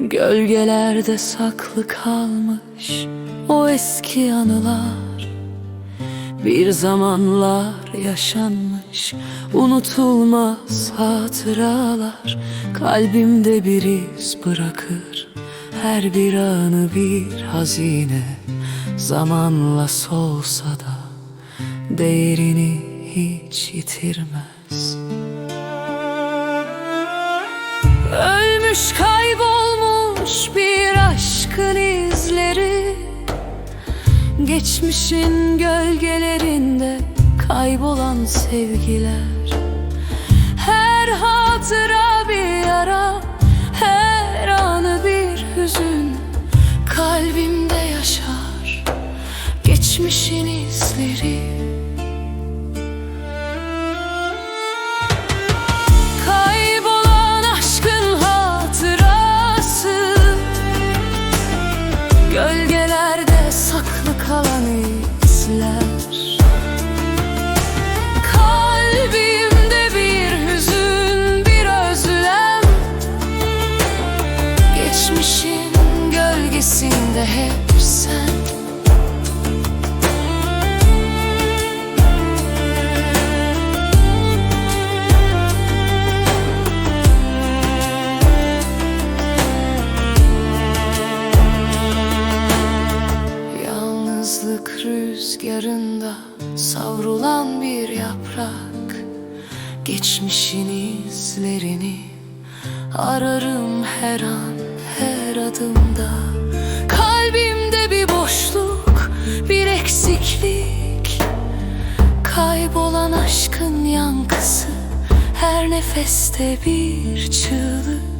Gölgelerde saklı kalmış o eski anılar. Bir zamanlar yaşanmış unutulmaz hatıralar. Kalbimde bir iz bırakır her bir anı bir hazine. Zamanla solsa da değerini hiç yitirmez. Ölmüş kaybolmuş bir aşkın izleri. Geçmişin gölgelerinde kaybolan sevgiler. Her hatıra bir yara Her anı bir hüzün Kalbimde yaşar. Geçmişin izleri Yalnızlık rüzgarında savrulan bir yaprak. Geçmişin ararım her an her adımda Yankısı her nefeste bir çığlık